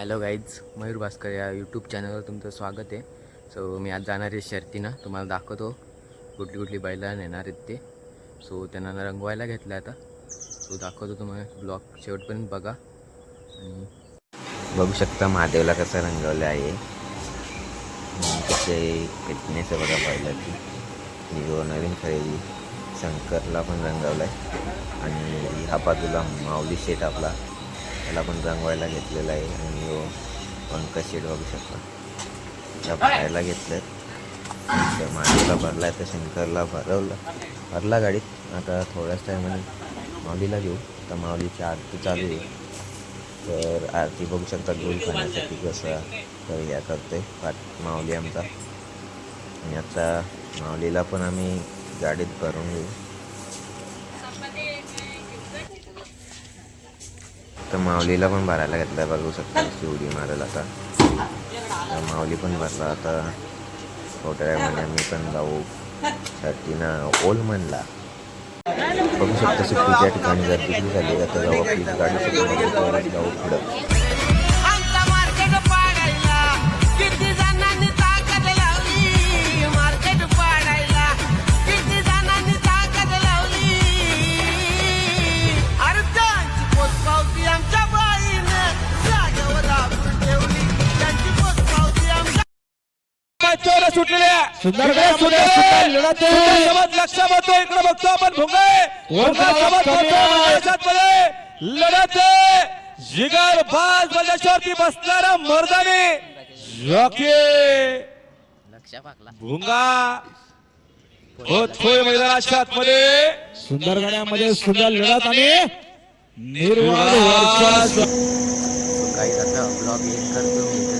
Hello guys Mayur Bhaskar या YouTube चॅनलवर तुमचं स्वागत आहे. सो मी आज जाणार आहे शर्तीनं. तुम्हाला दाखवतो. कुठली कुठली बैला नेणार आहेत ते. सो त्यांना रंगवायला घेतलं आता. सो दाखवतो तुम्हाला ब्लॉग शेवटपर्यंत बघा. आणि बघू शकता महादेवला कसं रंगवलं आहे. कसे फिटनेस बघा बैलाची. हिरो नवीन खरेदी. शंकरला पण रंगवलं आहे आणि ह्या बाजूला माऊली शेट आपला. त्याला पण रंगवायला घेतलेला आहे. आणि पंकज शेट बघू शकता. त्याला भरायला घेतलं आहे माऊलीला भरला आहे तर शंकरला भरवलं. भरला गाडीत. आता थोड्याच टायमाने माऊलीला घेऊ. तर माऊलीची आरती चालू आहे. तर आरती बघू शकता गोल खाण्यासाठी कसं तर या करतोय पाट माऊली आमचा. आणि आता माऊलीला पण आम्ही गाडीत भरून घेऊ. तर माऊलीला पण भरायला घेतलं बघू शकता शिवडी मारेल आता. तर माऊली पण भरला आता. थोड्या महिन्या मी पण जाऊ. शर्टीनं ओल म्हणला. बघू शकता सुट्टीच्या ठिकाणी गर्दी झाली आता जाऊ आपली गाडी सुट्टी जाऊ पुढं. चोर सुटलेल्या सुंदर इकडे गावामध्ये सुंदर सुंदर लढत आहे. सुंदर समाज लक्ष बघतो इकडे बघतो आपण भुंगे. समाज. महाराष्ट्रामध्ये लढत आहे. जिगर बाज बल्लेश्वरती बसणारा मर्दानी. जॉकी. भुंगा. होय मैदानाच्या आतमध्ये. सुंदर गाड्यामध्ये सुंदर लढत आणि निर्वाळ वर्चस्व. काही आता ब्लॉग करतो